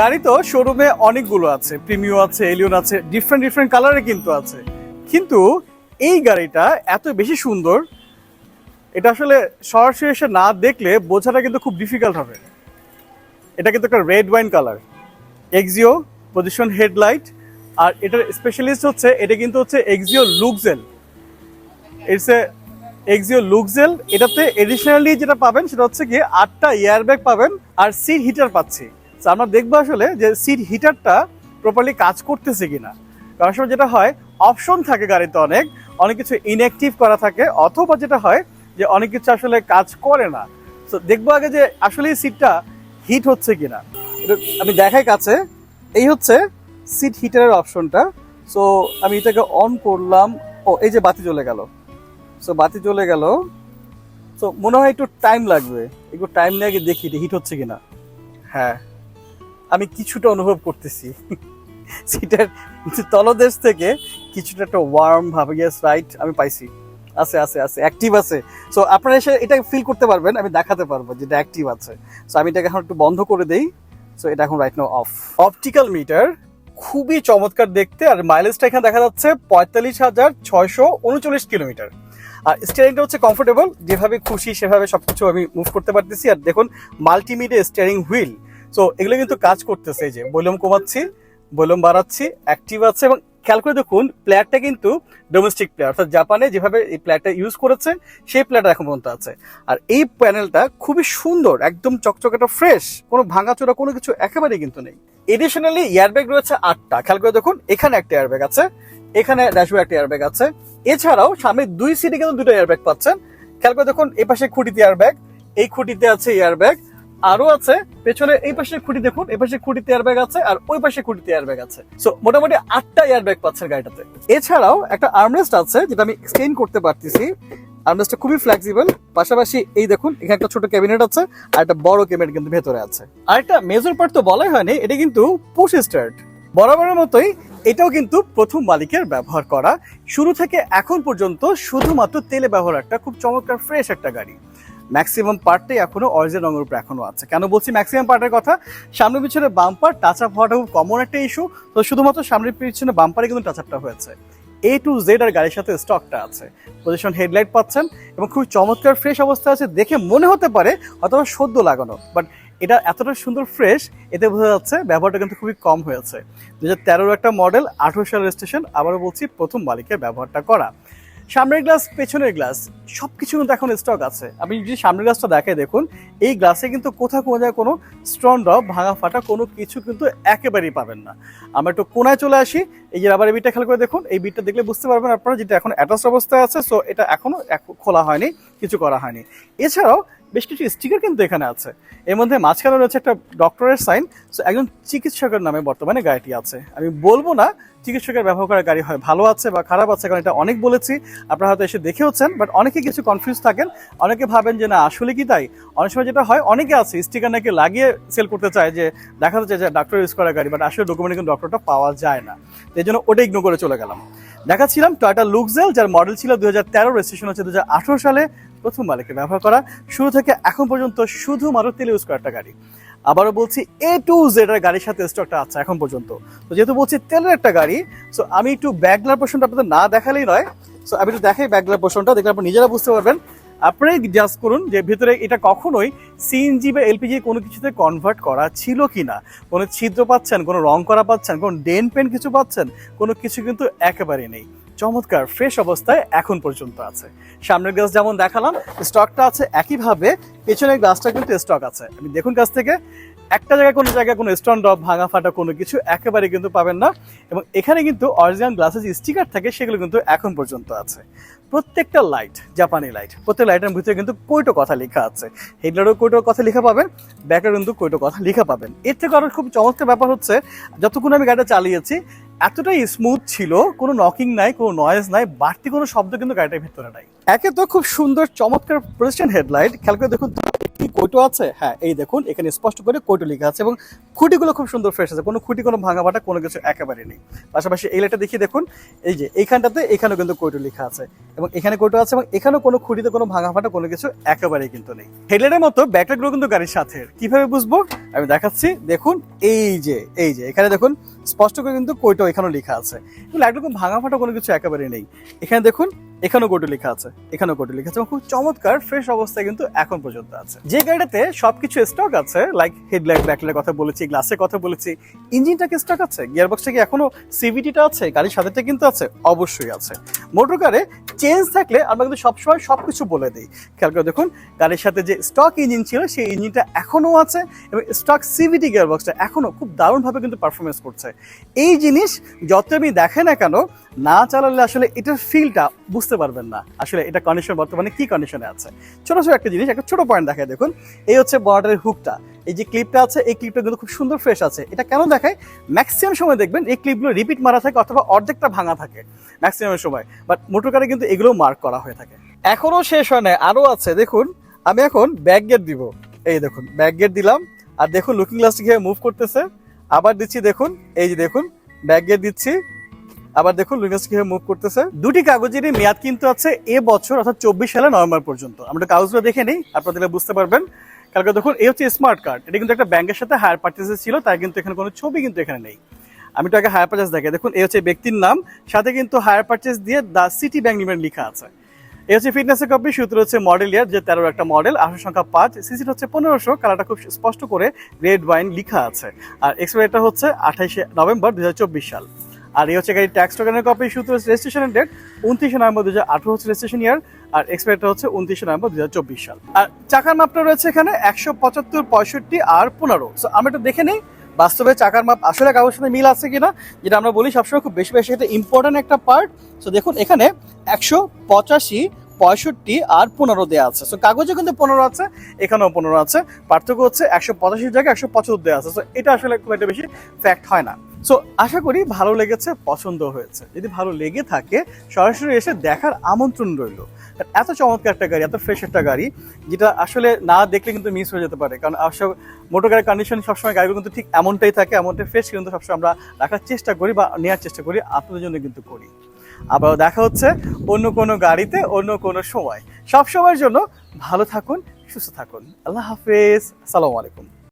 গাড়ি তো শোরুমে অনেকগুলো আছে প্রিমিও আছে এলিয়ন আছে ডিফারেন্ট ডিফারেন্ট কালারে কিন্তু আছে। কিন্তু এই গাড়িটা এত বেশি সুন্দর, এটা আসলে সরাসরি এসে না দেখলে বোঝাটা কিন্তু খুব ডিফিকাল্ট হবে। এটা কিন্তু একটা red wine colour Axio position headlight আর এটার স্পেশালিস্ট হচ্ছে, এটা কিন্তু হচ্ছে Axio Luxel it's a Axio Luxel এটাতে এডিশনালি যেটা পাবেন সেটা হচ্ছে কি আটটা এয়ারব্যাগ পাবেন আর সিট হিটার পাচ্ছি। তো আমরা দেখব আসলে যে সিট হিটারটা প্রপারলি কাজ করতেছে কিনা। কারণ সময় যেটা হয় অপশন থাকে গাড়িতে অনেক অনেক কিছু ইনঅ্যাক্টিভ করা থাকে, অথবা যেটা হয় যে অনেক কিছু আসলে কাজ করে না। তো দেখব আগে যে আসলে সিটটা হিট হচ্ছে কিনা। আমি দেখাই কাছে, এই হচ্ছে সিট হিটারের অপশনটা সো আমি এটাকে অন করলাম, ও, এই যে বাতি জ্বলে গেল। সো বাতি জ্বলে গেল। সো মনে হয় একটু টাইম লাগবে। একটু টাইম নিয়ে আগে দেখি হিট হচ্ছে কিনা। হ্যাঁ। আমি কিছুটা অনুভব করতেছি। সিটের তলদেশ থেকে কিছুটা একটা ওয়ার্ম ভাবে ইয়েস রাইট আমি পাইছি। আছে আছে আছে অ্যাক্টিভ আছে। সো আপনারা এসে এটা ফিল করতে পারবেন, আমি দেখাতে পারব যেটা অ্যাক্টিভ আছে। সো আমি এটাকে এখন একটু বন্ধ করে দেই। সো এটা এখন right now of optical meter খুবই চমৎকার দেখতে, আর মাইলেজটা এখানে দেখা যাচ্ছে পঁয়তাল্লিশ হাজার ছয়শো উনচল্লিশ কিলোমিটার। আর স্টিয়ারিংটা হচ্ছে কমফোর্টেবল যেভাবে খুশি সেভাবে সবকিছু আমি মুভ করতে পারতেছি। আর দেখুন মাল্টিমিডিয়া স্টিয়ারিং হুইল সো এগুলো কিন্তু কাজ করতেছে যে ভলিউম কমাচ্ছি ভলিউম বাড়াচ্ছি অ্যাক্টিভ আছে এবং খেয়াল করে দেখুন প্লেয়ারটা কিন্তু ডোমেস্টিক প্লেয়ার অর্থাৎ জাপানে যেভাবে এই প্লেয়ারটা ইউজ করেছে, সেই প্লেয়ারটা এখন পর্যন্ত আছে। আর এই প্যানেলটা খুবই সুন্দর, একদম চকচকাটা ফ্রেশ কোনো ভাঙাচোরা, কোনো কিছু একেবারেই কিন্তু নেই। এডিশনালি এয়ারব্যাগ রয়েছে আটটা, খেয়াল করে দেখুন, এখানে একটা এয়ারব্যাগ আছে, এখানে ড্যাশবোর্ড একটা এয়ারব্যাগ আছে। এছাড়াও, সামনে দুই সিটে কিন্তু দুটো এয়ারব্যাগ পাচ্ছেন। খেয়াল করে দেখুন এই পাশে খুঁটিতে এয়ারব্যাগ এই খুঁটিতে আছে এয়ারব্যাগ আরও আছে। পেছনে এই পাশে খুঁটি দেখুন, এই পাশে খুঁটিতে এয়ারব্যাগ আছে আর ওই পাশে খুঁটিতে এয়ারব্যাগ আছে। সো মোটামুটি আটটা এয়ারব্যাগ পাচ্ছেন গাড়িটাতে। এছাড়াও একটা আর্মরেস্ট আছে, যেটা আমি এক্সটেন্ড করতে পারতেছি। আর্মরেস্টটা খুবই ফ্লেক্সিবল পাশাপাশি এই দেখুন, এখানে একটা ছোট ক্যাবিনেট আছে আর একটা বড় ক্যাবিনেট কিন্তু ভেতরে আছে। আর একটা মেজর পার্ট তো বলাই হয়নি, এটা কিন্তু পুশ স্টার্ট বরাবরের মতোই এটাও কিন্তু প্রথম মালিকের ব্যবহার করা। শুরু থেকে এখন পর্যন্ত শুধুমাত্র তেলে ব্যবহার একটা খুব চমৎকার ফ্রেশ একটা গাড়ি। ম্যাক্সিমাম পার্টটাই এখনও অরিজিনাল রঙের উপরে এখনও আছে। কেন বলছি ম্যাক্সিমাম পার্টের কথা? সামনে পিছনে বাম্পার টাচ আপ হওয়াটা খুব কমন একটা ইস্যু তো শুধুমাত্র সামনের পিছনে বাম্পারে কিন্তু টাচ আপটা হয়েছে। এ টু জেড আর গাড়ির সাথে স্টকটা আছে। পজিশন হেডলাইট পাচ্ছেন এবং খুব চমৎকার ফ্রেশ অবস্থা আছে দেখে মনে হতে পারে অথবা সদ্য লাগানো। বাট এটা এতটা সুন্দর ফ্রেশ এতে বোঝা যাচ্ছে ব্যবহারটা কিন্তু খুবই কম হয়েছে। দু হাজার একটা মডেল আঠারো সাল রেজিস্ট্রেশন আবারও বলছি প্রথম মালিকের ব্যবহারটা করা। সামনের গ্লাস, পেছনের গ্লাস সব কিছু কিন্তু এখন স্টক আছে। আপনি যদি সামনের গ্লাসটা দেখে দেখুন, এই গ্লাসে কিন্তু কোথাও জায়গায় কোনো স্ট্রং ড্রপ ভাঙা ফাটা কোনো কিছু কিন্তু একেবারেই পাবেন না। আমরা একটু কোনায় চলে আসি, এই যে রাবারের বিটটা খেয়াল করে দেখুন, এই বিটটা দেখলে বুঝতে পারবেন আপনারা যেটা এখন অ্যাটাচ অবস্থায় আছে সো এটা এখনও খোলা হয়নি, কিছু করা হয়নি। এছাড়াও বেশ কিছু স্টিকার কিন্তু এখানে আছে। এর মধ্যে মাঝখানে রয়েছে একটা ডক্টরের সাইন সো একজন চিকিৎসকের নামে বর্তমানে গাড়িটি আছে। আমি বলব না চিকিৎসকের ব্যবহার করা গাড়ি হয়, ভালো আছে বা খারাপ আছে, কারণ এটা অনেক বলেছি, আপনারা হয়তো এসে দেখেওছেন বাট অনেকে কিছু কনফিউজ থাকেন, অনেকে ভাবেন যে না, আসলে কি তাই? অনেক সময় যেটা হয়, অনেকে আছে স্টিকার নাকি লাগিয়ে সেল করতে চায় যে দেখা যাচ্ছে যে ডাক্তার ইউজ করা গাড়ি বাট আসলে ডকুমেন্টে কিন্তু ডক্টরটা পাওয়া যায় না। এই জন্য ওটা ইগনোর করে চলে গেলাম। দেখাচ্ছিলাম টয়টা লুকজেল যার মডেল ছিল দু হাজার তেরো রেজিস্ট্রেশন হচ্ছে দুই হাজার আঠারো সালে। প্রথম মালিকের ব্যবহার করা। শুরু থেকে এখন পর্যন্ত শুধুমাত্র তেল ইউজ করা একটা গাড়ি। আবারও বলছি এ টু জেড এর গাড়ির সাথে স্টকটা আছে এখন পর্যন্ত। তো যেহেতু বলছি তেলের একটা গাড়ি সো আমি একটু ব্যাগলার পোর্শনটা আপনাদের না দেখালেই নয়। সো আমি একটু দেখাই ব্যাগলার পোর্শনটা দেখলে আপনারা নিজেরা বুঝতে পারবেন। আপনারাই জাজ করুন যে ভিতরে এটা কখনোই সিএনজি বা এলপিজি কোনো কিছুতে কনভার্ট করা ছিল কি না কোনো ছিদ্র পাচ্ছেন, কোনো রং করা পাচ্ছেন, কোনো ডেন পেন কিছু পাচ্ছেন, কোনো কিছু কিন্তু একেবারেই নেই। চমৎকার ফ্রেশ অবস্থায় এখন পর্যন্ত আছে। সামনের গাছ যেমন দেখালাম স্টকটা আছে একইভাবে পেছনের গ্লাসটা কিন্তু স্টক আছে। আপনি দেখুন কাছ থেকে, একটা জায়গায় কোনো জায়গায় কোনো স্টোন ড্রপ ভাঙা ফাটা কোনো কিছু একেবারে কিন্তু পাবেন না এবং এখানে কিন্তু অরিজিনাল গ্লাসের যে স্টিকার থাকে, সেগুলো কিন্তু এখন পর্যন্ত আছে। প্রত্যেকটা লাইট জাপানি লাইট প্রত্যেক লাইটের ভিতরে কিন্তু কয়টো কথা লেখা আছে। হেডলারও কয়টো কথা লেখা পাবেন ব্যাকের কিন্তু কয়টো কথা লেখা পাবেন। এর থেকে আরও খুব চমৎকার ব্যাপার হচ্ছে, যতক্ষণ আমি গাড়িটা চালিয়েছি, এতটাই স্মুথ ছিল, কোনো নকিং নাই, কোনো নয়েজ নাই, বাড়তি কোনো শব্দ কিন্তু গাড়িটার ভিতরে নাই। একে তো খুব সুন্দর, চমৎকার প্রেসিডেন্ট হেডলাইট। খেয়াল করে দেখুন কি কোটো আছে। হ্যাঁ এই দেখুন, এখানে স্পষ্ট করে কোটো লেখা আছে এবং খুঁটিগুলো খুব সুন্দর ফ্রেশ আছে। কোনো খুঁটি, কোনো ভাঙা ফাটা কোনো কিছু একেবারে নেই। পাশাপাশি এই লাইটটা দেখিয়ে দেখুন, এই যে এইখানটাতে এখানেও কিন্তু কোটো লেখা আছে এবং এখানে কোটো আছে এবং এখানেও কোনো খুঁটিতে কোনো ভাঙা ফাটা, কোনো কিছু একেবারেই কিন্তু নেই। হেডলাইটের মতো ব্যাকলাইটগুলো কিন্তু গাড়ির সাথে। কীভাবে বুঝব? আমি দেখাচ্ছি। দেখুন, এই যে এই যে, এখানে দেখুন, স্পষ্ট করে কিন্তু কোটো এখানেও লেখা আছে। লাইটগুলো ভাঙা ফাটা, কোনো কিছু একেবারে নেই। এখানে দেখুন এখানেও কোটো লেখা আছে, এখানেও কোটো লেখা আছে এবং খুব চমৎকার ফ্রেশ অবস্থায় কিন্তু এখন পর্যন্ত আছে। যে গাড়িটাতে সবকিছু স্টক আছে লাইক হেডলাইট ব্যাকলাইটের কথা বলেছি গ্লাসের কথা বলেছি ইঞ্জিনটা কি স্টক আছে? গিয়ার বক্সটা কি এখনও সিভিটিটা আছে? গাড়ির সাথেটা কিন্তু আছে? অবশ্যই আছে। মোটর কারে চেঞ্জ থাকলে আমরা কিন্তু সবসময় সব কিছু বলে দিই। খেয়াল করে দেখুন, গাড়ির সাথে যে স্টক ইঞ্জিন ছিল, সেই ইঞ্জিনটা এখনও আছে এবং স্টক সিভিটি গিয়ার বক্সটা এখনও খুব দারুণভাবে কিন্তু পারফরমেন্স করছে। এই জিনিস যত আমি দেখেন না কেন না চালালে আসলে এটার ফিলটা বুঝতে পারবেন না। আসলে এটা কন্ডিশন বর্তমানে কি কন্ডিশনে আছে? ছোট ছোট একটা জিনিস, একটা ছোট পয়েন্ট দেখায় দেখুন। এই হচ্ছে বর্ডারের হুকটা এই যে ক্লিপটা আছে, এই ক্লিপটা কিন্তু খুব সুন্দর ফ্রেশ আছে। এটা কেন দেখায়? ম্যাক্সিমাম সময় দেখবেন এই ক্লিপগুলো রিপিট মারা থাকে অথবা অর্ধেকটা ভাঙা থাকে ম্যাক্সিমাম সময়। বাট মোটর কারে কিন্তু এগুলো মার্ক করা হয়ে থাকে। এখনও শেষ হয় না, আরও আছে। দেখুন, আমি এখন ব্যাক গেট দিব। এই দেখুন ব্যাক গেট দিলাম। আর দেখুন লুকিং গ্লাস কীভাবে মুভ করতেছে। আবার দিচ্ছি, দেখুন, এই যে দেখুন ব্যাক গেট দিচ্ছি। আবার দেখুন লুকিং কীভাবে মুভ করতেছে। দুটি কাগজেরই মেয়াদ কিন্তু আছে এ বছর, অর্থাৎ চব্বিশ সালে নভেম্বর পর্যন্ত। আমরা কাগজগুলো দেখে নিই আপনাদের বুঝতে পারবেন। কালকে দেখুন, এই হচ্ছে স্মার্ট কার্ড এটা কিন্তু একটা ব্যাংকের সাথে হায়ার পার্চেসে ছিল, তাই কিন্তু এখানে কোনো ছবি কিন্তু এখানে নেই। আমি তো আগে হায়ার পার্চেস দেখে দেখুন, এই হচ্ছে ব্যক্তির নাম, সাথে কিন্তু হায়ার পার্চেস দিয়ে দ্য সিটি ব্যাংক লিমিটেড লেখা আছে। এই হচ্ছে ফিটনেসের কপি সূত্র হচ্ছে মডেল ইয়ার যে তেরোর একটা মডেল আসন সংখ্যা পাঁচ সিসিটা হচ্ছে পনেরোশো কালারটা খুব স্পষ্ট করে রেড ওয়াইন লিখা আছে। আর এক্সপায়ারটা হচ্ছে আঠাইশে নভেম্বর দুই হাজার চব্বিশ সাল। আর এই হচ্ছে গাড়ির ট্যাক্স টোকেনের কপি হচ্ছে রেজিস্ট্রেশনের ডেট উনত্রিশে নভেম্বর দু হাজার আঠারো হচ্ছে রেজিস্ট্রেশন ইয়ার আর এক্সপায়ারটা হচ্ছে উনত্রিশে নভেম্বর দু হাজার চব্বিশ সাল। আর চাকার মাপটা রয়েছে এখানে একশো পঁচাত্তর পঁয়ষট্টি আর পনেরো। সো আমরা একটু দেখে নিই, বাস্তবে চাকার মাপ আসলে কাগজের সাথে মিল আছে কিনা, যেটা আমরা বলি সবসময় খুব বেশি বেশি, এটা ইম্পর্টেন্ট একটা পার্ট সো দেখুন এখানে একশো পঁচাশি, পঁয়ষট্টি আর পনেরো দেওয়া আছে। সো কাগজে কিন্তু পনেরো আছে, এখানেও পনেরো আছে। পার্থক্য হচ্ছে একশো পঁচাশি জায়গায় একশো পঁচাত্তর দেওয়া আছে। সো এটা আসলে খুব একটা বেশি ফ্যাক্ট হয় না। সো আশা করি ভালো লেগেছে, পছন্দ হয়েছে। যদি ভালো লেগে থাকে, সরাসরি এসে দেখার আমন্ত্রণ রইল। এত চমৎকার একটা গাড়ি, এত ফ্রেশ একটা গাড়ি, যেটা আসলে না দেখলে কিন্তু মিস হয়ে যেতে পারে। কারণ আসলে মোটর গাড়ির কন্ডিশন সবসময় গাড়িগুলো কিন্তু ঠিক এমনটাই থাকে, এমনটাই ফ্রেশ কিন্তু সবসময় আমরা রাখার চেষ্টা করি বা নেওয়ার চেষ্টা করি, আপনাদের জন্য কিন্তু করি। আবার দেখা হচ্ছে অন্য কোনো গাড়িতে, অন্য কোনো সময়। সব সময়ের জন্য ভালো থাকুন, সুস্থ থাকুন। আল্লাহ হাফেজ। আসসালামু আলাইকুম।